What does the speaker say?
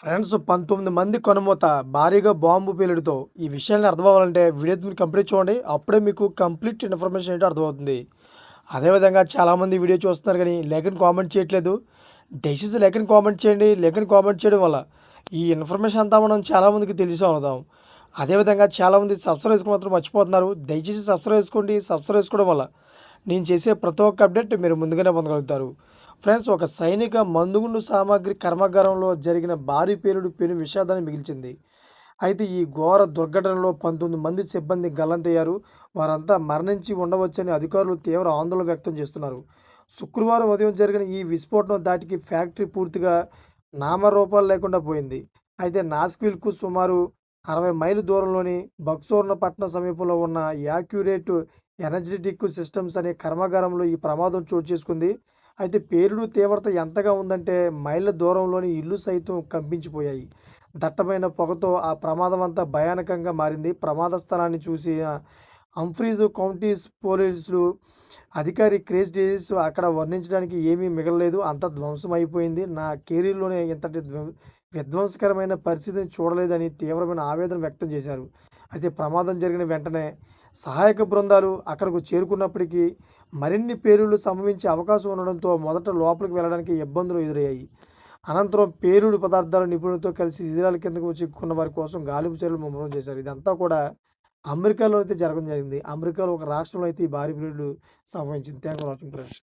Friends పంతొమ్మిది మంది కనుమూత భారీగా బాంబు పేలుడుతో ఈ విషయాన్ని అర్థం అవ్వాలంటే వీడియో మీరు కంప్లీట్ చూడండి. అప్పుడే మీకు కంప్లీట్ ఇన్ఫర్మేషన్ ఏంటో అర్థమవుతుంది. అదేవిధంగా చాలామంది వీడియో చూస్తున్నారు కానీ లేఖని కామెంట్ చేయట్లేదు. దయచేసి లేఖని కామెంట్ చేయండి. లేఖని కామెంట్ చేయడం వల్ల ఈ ఇన్ఫర్మేషన్ అంతా మనం చాలామందికి తెలిసి అవుదాం అదేవిధంగా చాలామంది సబ్స్క్రైబ్ చేసుకుని మాత్రం మర్చిపోతున్నారు. దయచేసి సబ్స్క్రైబ్ చేసుకోండి. సబ్స్క్రైబ్ చేసుకోవడం వల్ల నేను చేసే ప్రతి ఒక్క అప్డేట్ మీరు ముందుగానే పొందగలుగుతారు. ఫ్రెండ్స్ ఒక సైనిక మందుగుండు సామాగ్రి కర్మాగారంలో జరిగిన భారీ పేలుడు పెను విషాదాన్ని మిగిల్చింది. అయితే ఈ ఘోర దుర్ఘటనలో పంతొమ్మిది మంది సిబ్బంది గల్లంతయ్యారు. వారంతా మరణించి ఉండవచ్చని అధికారులు తీవ్ర ఆందోళన వ్యక్తం చేస్తున్నారు. శుక్రవారం ఉదయం జరిగిన ఈ విస్ఫోటనం దాటికి ఫ్యాక్టరీ పూర్తిగా నామరూపాలు లేకుండా పోయింది. అయితే నాస్క్విల్కు సుమారు అరవై మైలు దూరంలోని బక్సోర్నపట్నం సమీపంలో ఉన్న యాక్యురేట్ ఎనర్జెటిక్ సిస్టమ్స్ అనే కర్మాగారంలో ఈ ప్రమాదం చోటు చేసుకుంది. అయితే పేలుడు తీవ్రత ఎంతగా ఉందంటే మైళ్ళ దూరంలోని ఇల్లు సైతం కంపించిపోయాయి. దట్టమైన పొగతో ఆ ప్రమాదం అంతా భయానకంగా మారింది. ప్రమాద స్థలాన్ని చూసి అంఫ్రీజ్ కౌంటీస్ పోలీసులు అధికారి క్రేజ్ డేజెస్ అక్కడ వర్ణించడానికి ఏమీ మిగలలేదు. అంత ధ్వంసం అయిపోయింది నా కెరీర్లోనే ఇంతటి విధ్వంసకరమైన పరిస్థితిని చూడలేదని తీవ్రమైన ఆవేదన వ్యక్తం చేశారు. అయితే ప్రమాదం జరిగిన వెంటనే సహాయక బృందాలు అక్కడకు చేరుకున్నప్పటికీ మరిన్ని పేలుళ్ళు సంభవించే అవకాశం ఉండడంతో మొదట లోపలికి వెళ్ళడానికి ఇబ్బందులు ఎదురయ్యాయి. అనంతరం పేలుడు పదార్థాల నిపుణులతో కలిసి శిథిరాల కిందకు చిక్కుకున్న వారి కోసం గాలింపు చర్యలు ముమ్మరం చేశారు. ఇదంతా కూడా అమెరికాలో అయితే జరగడం జరిగింది. అమెరికాలో ఒక రాష్ట్రంలో అయితే ఈ భారీ పేలుడు సంభవించింది. Thank for watching friends.